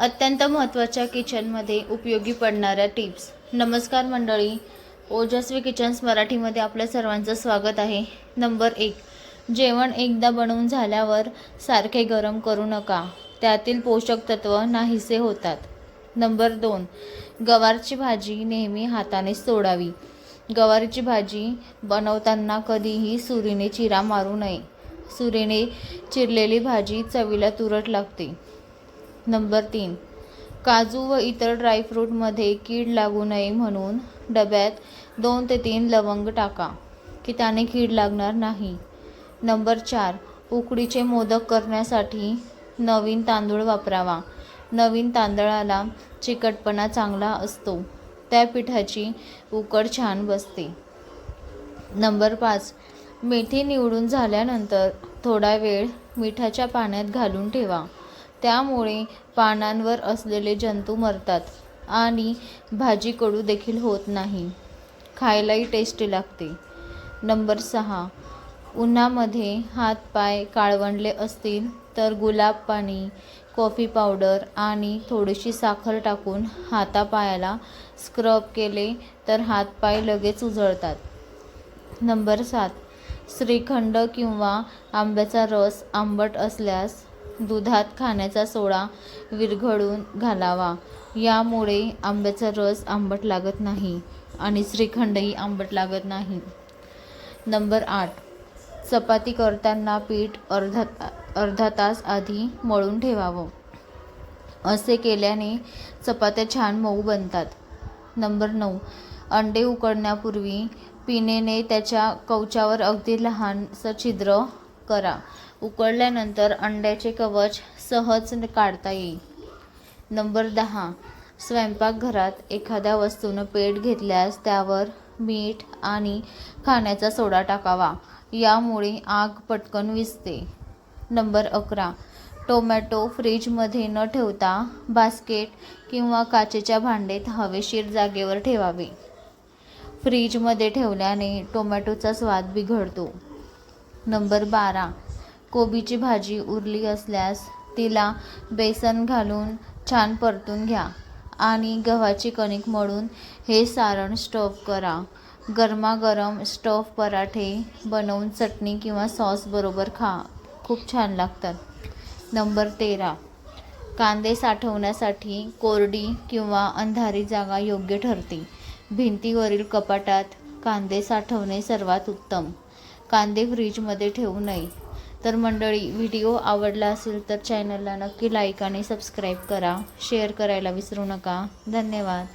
अत्यंत महत्त्वाच्या किचनमध्ये उपयोगी पडणाऱ्या टिप्स. नमस्कार मंडळी. ओजस्वी किचन्स मराठीमध्ये आपल्या सर्वांचं स्वागत आहे. नंबर एक जेवण एकदा बनवून झाल्यावर सारखे गरम करू नका. त्यातील पोषक तत्व नाहीसे होतात. नंबर दोन गवारची भाजी नेहमी हातानेच सोडावी. गवारीची भाजी बनवताना कधीही सुरीने चिरा मारू नये. सुरीने चिरलेली भाजी चवीला तुरट लागते. नंबर तीन. काजू व इतर ड्रायफ्रूटमध्ये कीड लागू नये म्हणून डब्यात दोन ते तीन लवंग टाका की त्याने कीड लागणार नाही. नंबर चार. उकडीचे मोदक करण्यासाठी नवीन तांदूळ वापरावा. नवीन तांदळाला चिकटपणा चांगला असतो. त्या पिठाची उकड छान बसते. नंबर पाच. मेथी निवडून झाल्यानंतर थोडा वेळ मिठाच्या पाण्यात घालून ठेवा. त्यामुळे पानांवर असलेले जंतू मरतात आणि भाजी कडू देखील होत नाही. खायलाही टेस्टी लागते. नंबर सहा. उन्हामध्ये हातपाय काळवंडले असतील तर गुलाब पाणी कॉफी पावडर आणि थोडीशी साखर टाकून हातापायाला स्क्रब केले तर हातपाय लगेच उजळतात. नंबर सात. श्रीखंड किंवा आंब्याचा रस आंबट असल्यास दुधात खाण्याचा सोडा विरघळून घालावा. यामुळे आंब्याचा रस आंबट लागत नाही आणि श्रीखंडही आंबट लागत नाही. नंबर आठ. चपाती करताना पीठ अर्धा अर्धा तास आधी मळून ठेवावं. असे केल्याने चपात्या छान मऊ बनतात. नंबर नऊ. अंडे उकडण्यापूर्वी पिनेने त्याच्या कवचावर अगदी लहानसं छिद्र करा. उकळल्यानंतर अंड्याचे कवच सहज काढता येईल. नंबर दहा. स्वयंपाकघरात एखाद्या वस्तूनं पेट घेतल्यास त्यावर मीठ आणि खाण्याचा सोडा टाकावा. यामुळे आग पटकन विसते. नंबर अकरा. टोमॅटो फ्रीजमध्ये न ठेवता बास्केट किंवा काचेच्या भांडेत हवेशीर जागेवर ठेवावे. फ्रीजमध्ये ठेवल्याने टोमॅटोचा स्वाद बिघडतो. नंबर बारा. कोबीची भाजी उरली असल्यास तिला बेसन घालून छान परतून घ्या आणि गव्हाची कणिक मळून हे सारण स्टफ करा. गरमागरम स्टफ पराठे बनवून चटणी किंवा सॉसबरोबर खा. खूप छान लागतात. नंबर तेरा. कांदे साठवण्यासाठी कोरडी किंवा अंधारी जागा योग्य ठरते. भिंतीवरील कपाटात कांदे साठवणे सर्वात उत्तम. कांदे फ्रीजमध्ये ठेवू नये. तर मंडळी व्हिडिओ आवडला असेल तर चॅनलला नक्की लाईक आणि सबस्क्राईब करा. शेअर करायला विसरू नका. धन्यवाद.